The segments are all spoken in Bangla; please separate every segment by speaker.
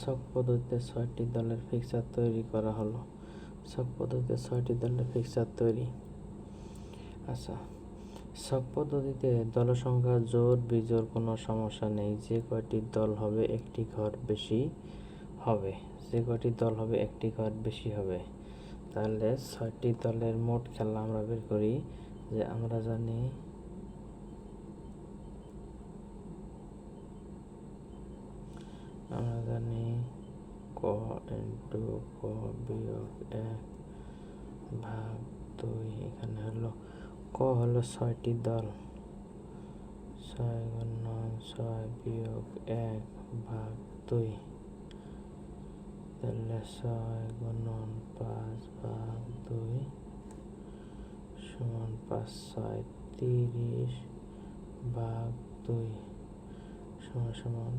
Speaker 1: ছক পদ্ধতিতে ছয়টি দলের ফিক্সার তৈরি করা হলো। ছক পদ্ধতিতে ছয়টি দলের ফিক্সার তৈরি। আচ্ছা ছক পদ্ধতিতে দলসংখ্যা জোর বিজোর কোনো সমস্যা নেই। যে কয়টি দল হবে একটি ঘর বেশি হবে। যে কয়টি দল হবে একটি ঘর বেশি হবে। তাহলে ছয়টি দলের মোট খেলা আমরা বের করি যে আমরা জানি আমরা জানি ক ইন্টু ক বিয়োগ এক ভাগ দুই এখানে হলো, ক হলো ছয়টি দল। ছয় গুণন ছয় বিয়োগ এক ভাগ দুই। তাহলে ছয় গুণন পাঁচ ভাগ দুই সমান পাঁচ, ছয় তিরিশ ভাগ দুই সমান সমান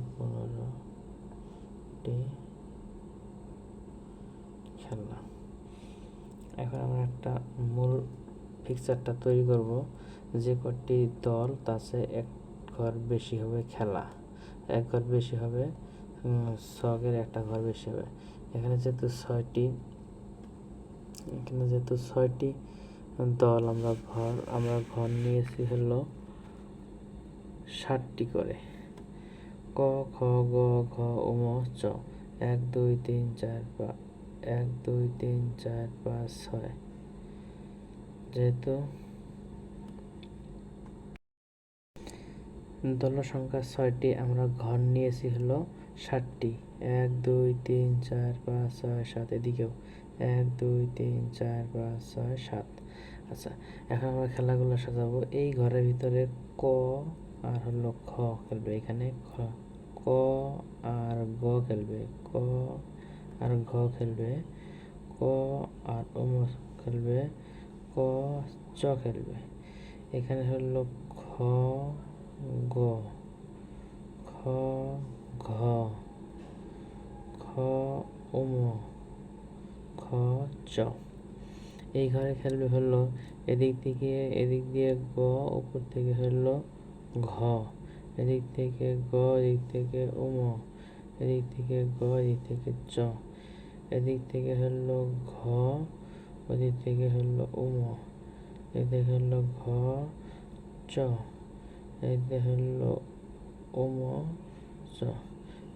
Speaker 1: পনেরোটি খেলনা। এখন আমরা একটা মূল পিকচারটা তৈরি করব। যে কটি দল তাছে এক ঘর বেশি হবে খেলা। এক ঘর বেশি হবে ছকের একটা ঘর বেশি হবে। এখানে যেহেতু ছয়টি, এখানে যেহেতু ছয়টি দল, আমরা ঘর আমরা ঘর নিয়েছি হলো ষাটটি করে। ক, খ, গ, ঘ উম চ। এক, দুই, তিন, চার পাঁচ এক, দুই, তিন, চার, পাঁচ, ছয়। যেহেতু দল সংখ্যা ছয়টি, আমরা ঘর নিয়েছি হলো ষাটটি এক, দুই, তিন, চার, পাঁচ, ছয়, সাত এদিকেও। এক, দুই, তিন, চার, পাঁচ, ছয়, সাত। আচ্ছা এখন আমরা খেলাগুলো সাজাবো। এই ঘরের ভিতরে ক আর হলো খ খেলবে। এখানে খ। ক আর গ খেলবে। ক আর ঘ খেলবে। ক আর ওম খেলবে। ক চ খেলবে। এখানে হলো খ, গ। খ, ঘ। খ ওম খ, চ। এই ঘরে খেলবে হলো এদিক থেকে, এদিক দিয়ে গ, উপর থেকে হলো ঘ। এদিক থেকে গ, এদিক থেকে উম এদিক থেকে গ, এদিক থেকে চ। এদিক থেকে হলো ঘ, ওদিক থেকে হলো উম এদিকে হলো ঘ, চ। এদিকে হলো উম চ।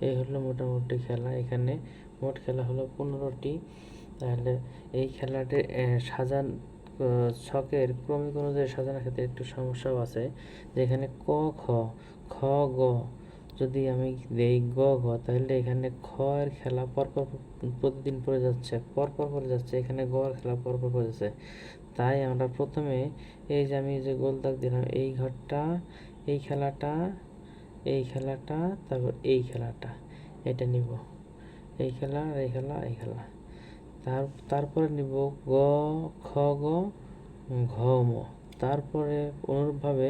Speaker 1: এই হলো মোটামুটি খেলা। এখানে মোট খেলা হলো পনেরোটি। তাহলে এই খেলাটি সাজান ছকের ক্রমিক অনুযায়ী সাজানোর ক্ষেত্রে একটু সমস্যাও আছে। যেখানে ক, খ খ গ। যদি আমি দেই গ ঘ, তাহলে এখানে খ এর খেলা পরপর প্রতিদিন পড়ে যাচ্ছে, পরপর পড়ে যাচ্ছে, এখানে গ এর খেলা পরপর পড়ে যাচ্ছে। তাই আমরা প্রথমে এই যে আমি যে গোল দাগ দিলাম, এই ঘরটা, এই খেলাটা এই খেলাটা, তারপর এই খেলাটা, এটা নিব। এই খেলা এই খেলা এই খেলা। তার, তারপরে নিব গ, খ, গ, ঘ, ম। তারপরে অনুরূপভাবে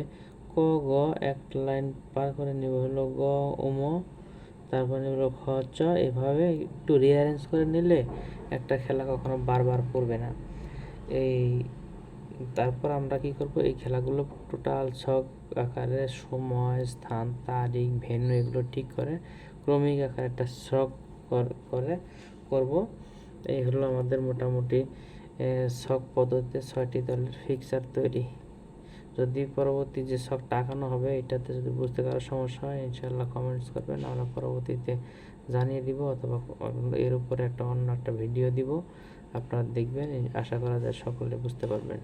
Speaker 1: ক, গ, এক লাইন পার করে নিব হলো গ উম তারপর নিব খ, চ। এভাবে একটু রিঅ্যারেঞ্জ করে নিলে একটা খেলা কখনো বারবার পড়বে না। এই তারপর আমরা কি করব? এই খেলাগুলো টোটাল ছক আকারে সময়, স্থান, তারিখ ভেন্যু এগুলো ঠিক করে ক্রমিক আকারে একটা ছক করে করব। এই হলো আমাদের মোটামুটি ছক পদ্ধতিতে ছয়টি দলের ফিক্সার তৈরি। যদি পরবর্তী যে সব টাকানো হবে, এটাতে যদি বুঝতে কারও সমস্যা হয় ইনশাল্লাহ কমেন্টস করবেন। আমরা পরবর্তীতে জানিয়ে দিব অথবা এর উপরে একটা অন্য একটা ভিডিও দিব। আপনারা দেখবেন, আশা করা যায় সকলে বুঝতে পারবেন।